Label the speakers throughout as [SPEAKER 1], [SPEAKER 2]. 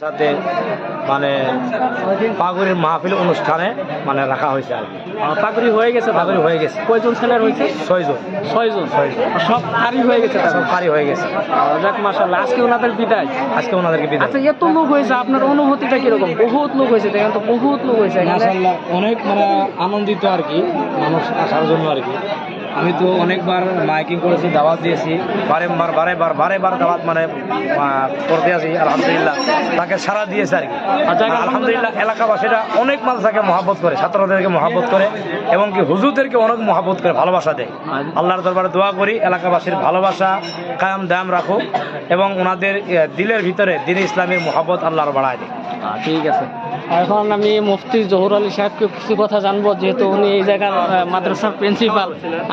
[SPEAKER 1] সাথে মানে পাগুড়ির মাহফিল অনুষ্ঠানে মানে রাখা হয়েছে আর কি।
[SPEAKER 2] পাগড়ি হয়ে গেছে
[SPEAKER 1] পাগুড়ি হয়ে গেছে।
[SPEAKER 2] কয়জন ছেলের হয়েছে?
[SPEAKER 1] ছয়জন।
[SPEAKER 2] ছয়জন।
[SPEAKER 1] ছয়জন।
[SPEAKER 2] সব কারি হয়ে গেছে
[SPEAKER 1] সব পারি হয়ে গেছে।
[SPEAKER 2] যাক মাসাল্লাহ আজকে ওনাদের বিদায়।
[SPEAKER 1] আজকে ওনাদেরকে বিদায়।
[SPEAKER 2] আচ্ছা এত লোক হয়েছে আপনার অনুভূতিটা কীরকম? বহুত লোক হয়েছে দেখেন তো বহুত লোক হয়েছে
[SPEAKER 1] অনেক মানে আনন্দিত আর কি মানুষ আসার জন্য আর কি। আমি তো অনেকবার মাইকিং করেছি দাওয়াত দিয়েছি। বারেবার বারেবার বারেবার দাওয়াত মানে করতে আছি আলহামদুলিল্লাহ। তাকে সারা দিয়েছে আর কি।
[SPEAKER 2] আচ্ছা,
[SPEAKER 1] আলহামদুলিল্লাহ এলাকাবাসীরা অনেক মানুষ তাকে মহাব্বত করে ছাত্রদেরকে মহাব্বত করে এবং কি হুজুরদেরকে অনেক মহাব্বত করে ভালোবাসা দেয়। আল্লাহর দরবারে দোয়া করি এলাকাবাসীর ভালোবাসা কায়াম দায়াম রাখুক এবং ওনাদের দিলের ভিতরে দিন ইসলামের মহাব্বত আল্লাহর বাড়ায় দেয়।
[SPEAKER 2] ঠিক আছে। এখন আমি মুফতি জহুর আলী সাহেবকে কিছু কথা জানব, যেহেতু উনি এই জায়গার মাদ্রাসার প্রিন্সিপাল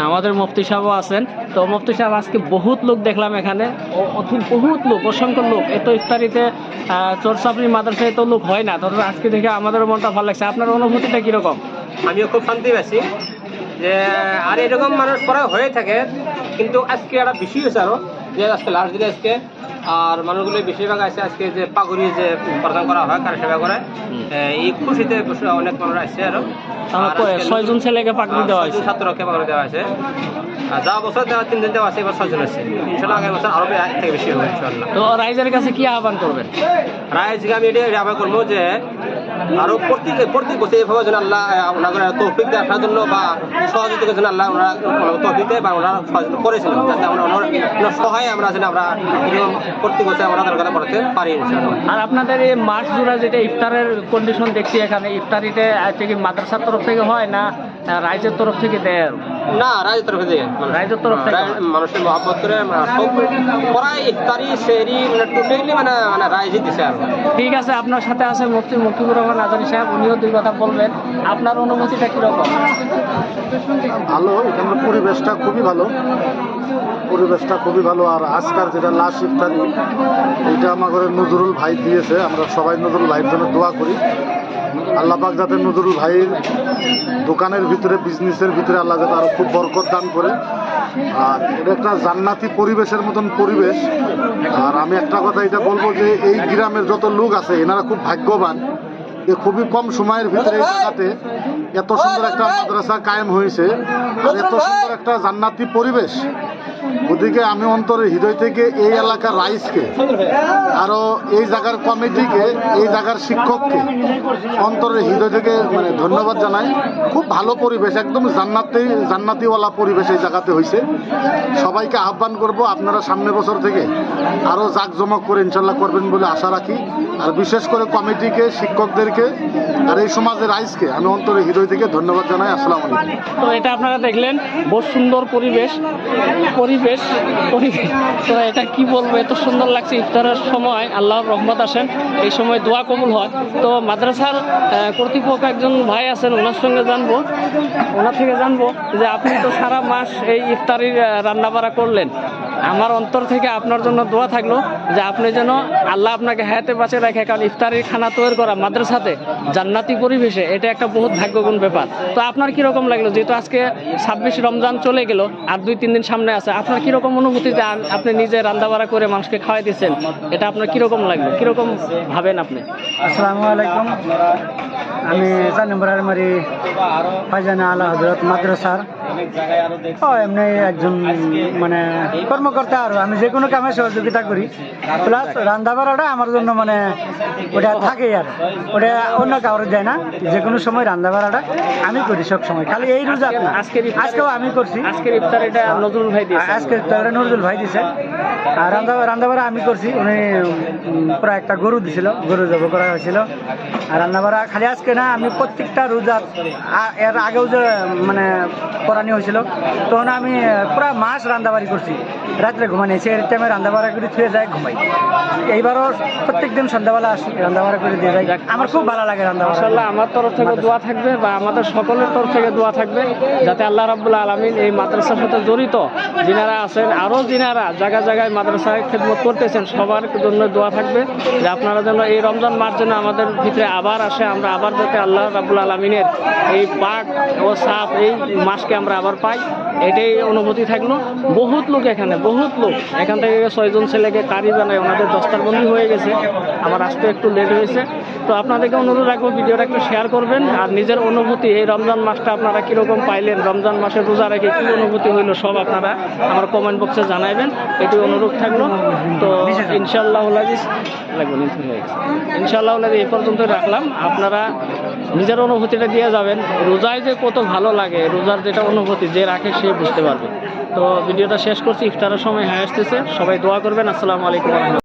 [SPEAKER 2] আমাদের মুফতি সাহেবও আছেন। তো মুফতি সাহেব, আজকে বহুত লোক দেখলাম এখানে। বহুত লোক, অসংখ্য লোক। এত ইফতারিতে চোরসাপড়ি মাদ্রাসায় তো লোক হয় না। তবে আজকে দেখে আমাদের মনটা ভালো লাগছে। আপনার অনুভূতিটা কীরকম?
[SPEAKER 3] আমিও খুব শান্তি পাচ্ছি যে, আর এরকম মানুষ পরে হয়ে থাকে, কিন্তু আজকে একটা বেশি হয়েছে আরও। যে আজকে লাস্ট দিনে আজকে আর মানুষগুলো বেশিরভাগ আছে আজকে যে পাগুড়ি যে প্রদান করা হয় কার সেবা করে এই খুশিতে অনেক মানুষ আসছে আরও।
[SPEAKER 2] ছয়জন ছেলেকে পাগড়ি দেওয়া হয়েছে?
[SPEAKER 3] ছাত্রকে পাগুড়ি দেওয়া হয়েছে। যা বছর দেওয়া তিন দিন দেওয়া আছে এবার ছয়জন আছে ইনশাল্লাহ আগামী বছর আরও থেকে বেশি হবে ইনশাল্লাহ।
[SPEAKER 2] তো রাইজের কাছে কি আহ্বান করবেন?
[SPEAKER 3] রায় জিগা আমি এটা আশা করব যে আরও প্রত্যেক বছর এইভাবে যেন আল্লাহ আহ, ওনাদের তৌফিক আসার জন্য বা সহযোগিতার জন্য আল্লাহ ওনারা ওনারা তৌফিক দেয় বা ওনারা সহযোগিতা করেছিলেন যাতে আমরা ওনার ওনার সহায় আমরা যেন আমরা প্রত্যেক বছর আমরা দরকার পড়াতে পারি
[SPEAKER 2] আর আপনাদের এই মাস জোড়া যেটা ইফতারের কন্ডিশন দেখছি এখানে ইফতারিতে আজকে কি মাদ্রাসার তরফ থেকে হয় না রাইজের তরফ থেকে দেয়?
[SPEAKER 3] না রাজের তরফ থেকে
[SPEAKER 2] তরফ থেকে?
[SPEAKER 3] মানুষের মহাব্বত করে সব প্রায় ইফতারি সেরি মানে টোটালি মানে মানে রাইজই দিছে আর
[SPEAKER 2] ঠিক আছে আপনার সাথে আছে মুফতি মুক্তিবুর রহমান আজারি সাহেব উনিও দুই কথা বলবেন। আপনার অনুভূতিটা কীরকম?
[SPEAKER 4] ভালো এখানের পরিবেশটা খুবই ভালো। পরিবেশটা খুবই ভালো আর আজকাল যেটা লাস্ট ইফতারি এটা আমার ঘরে নজরুল ভাই দিয়েছে আমরা সবাই নজরুল ভাইয়ের জন্য দোয়া করি। আল্লাহ পাক যাতে নজরুল ভাইয়ের দোকানের ভিতরে বিজনেসের ভিতরে আল্লাহ যাতে আরও খুব বরকত দান করে। আর এটা একটা জান্নাতি পরিবেশের মতন পরিবেশ। আর আমি একটা কথা এটা বলব যে এই গ্রামের যত লোক আছে, এনারা খুব ভাগ্যবান। যে খুবই কম সময়ের ভিতরে এই এত সুন্দর একটা মাদ্রাসা কায়েম হয়েছে। আর এত সুন্দর একটা জান্নাতি পরিবেশ। ওদিকে আমি অন্তরে হৃদয় থেকে এই এলাকার রাইসকে আরও এই জায়গার কমিটিকে, এই জায়গার শিক্ষককে অন্তরের হৃদয় থেকে মানে ধন্যবাদ জানাই। খুব ভালো পরিবেশ, একদম জান্নাতি, জান্নাতিওয়ালা পরিবেশ এই জায়গাতে হয়েছে সবাইকে আহ্বান করব আপনারা সামনের বছর থেকে আরও জাঁকজমক করে ইনশাল্লাহ করবেন বলে আশা রাখি। আর বিশেষ করে কমিটিকে, শিক্ষকদেরকে আর এই সমাজের রাইসকে আমি অন্তরে হৃদয় থেকে ধন্যবাদ জানাই। আসসালামু
[SPEAKER 2] তো এটা আপনারা দেখলেন বহু সুন্দর পরিবেশ পরিবেশ পরিবেশ। তো এটা কি বলব, এত সুন্দর লাগছে ইফতারের সময়, আল্লাহর রহমত আসেন এই সময় দোয়া কবুল হয়। তো মাদ্রাসার কর্তৃপক্ষ একজন ভাই আছেন, ওনার সঙ্গে জানব, ওনার থেকে জানব যে আপনি তো সারা মাস এই ইফতারির রান্না বাড়া করলেন। আমার অন্তর থেকে আপনার জন্য দোয়া থাকল যে আপনি যেন আল্লাহ আপনাকে হায়াতে বাঁচে রাখে। কারণ ইফতারির খানা তৈরি করা মাদ্রাসাতে জান্নাতি পরিবেশে এটা একটা বহুত ভাগ্যগুণ ব্যাপার। তো আপনার কীরকম লাগল? যেহেতু আজকে ছাব্বিশ রমজান চলে গেল আর দুই, তিন দিন সামনে আছে, আপনার কীরকম অনুভূতি যে আপনি নিজে রান্নাবাড়া করে মানুষকে খাওয়াই দিচ্ছেন এটা আপনার কীরকম লাগল? কীরকম ভাবেন আপনি?
[SPEAKER 5] আসসালামু আলাইকুম। আমি চার নম্বর ফাইজানা হজরত মাদ্রাসার এমনি একজন মানে কর্মকর্তা আর। আমি যে কোনো কামে সহযোগিতা করি। প্লাস রান্না বাড়াটা আমার জন্য মানে ওটা থাকেই আর। ওটা অন্য কাউরে দেয় না। যে কোনো সময় রান্না বাড়াটা আমি করি সব সময় খালি এই রোজা না। আজকেও আমি করছি।
[SPEAKER 2] আজকের ইফতার এটা নজরুল ভাই দিয়েছে।
[SPEAKER 5] আজকে তাহলে নজরুল ভাই দিছে আর রান্না রান্নাবাড়া আমি করছি। উনি প্রায় একটা গরু দিছিল। গরু জব করা হয়েছিল। আর রান্নাবাড়া খালি আজকে না আমি প্রত্যেকটা রোজার আ- এর আগেও যে মানে করানি হয়েছিল তখন আমি পুরা মাস রান্নাবাড়ি করছি রাত্রে ঘুমানিয়েছি এর টাইমে রান্নাবাড়া করে থুয়ে যায় ঘুমাই। এইবারও প্রত্যেক দিন সন্ধ্যাবেলা আসি রান্নাবাড়া করে দিয়ে যাই আমার খুব ভালো লাগে
[SPEAKER 2] মাসাল্লাহ আমার তরফ থেকে দোয়া থাকবে বা আমাদের সকলের তরফ থেকে দোয়া থাকবে যাতে আল্লাহ রাবুল্লাহ আলমিন এই মাদ্রাসার সাথে জড়িত। যিনারা আছেন আরও যিনারা জায়গায় জায়গায় মাদ্রাসায় খেদমত করতেছেন সবার জন্য দোয়া থাকবে যে আপনারা যেন এই রমজান মাস যেন আমাদের ভিতরে আবার আসে। আমরা আবার যাতে আল্লাহ রাবুল আলমিনের এই পাক ও সাফ এই মাসকে আমরা আবার পাই, এটাই অনুভূতি থাকল। বহুত লোক এখানে, বহুত লোক। এখান থেকে ছয়জন ছেলেকে কারি বানায়, ওনাদের দস্তারবন্দি হয়ে গেছে। আমার আসতে একটু লেট হয়েছে। তো আপনাদেরকে অনুরোধ রাখব, ভিডিওটা একটু শেয়ার করবেন। আর নিজের অনুভূতি, এই রমজান মাসটা আপনারা কীরকম পাইলেন, রমজান মাসে রোজা রেখে কী অনুভূতি হইল সব আপনারা আমার কমেন্ট বক্সে জানাবেন এটি অনুরোধ থাকল। তো ইনশাল্লাহ লাগবে ইনশাল্লাহ এই পর্যন্ত রাখলাম। আপনারা নিজের অনুভূতিটা দিয়ে যাবেন। রোজায় যে কত ভালো লাগে, রোজার যেটা অনুভূতি, যে রাখে সে বুঝতে পারবে। তো ভিডিওটা শেষ করছি, ইফতারের সময় হয়ে আসতেছে। সবাই দোয়া করবেন। আসসালামু আলাইকুম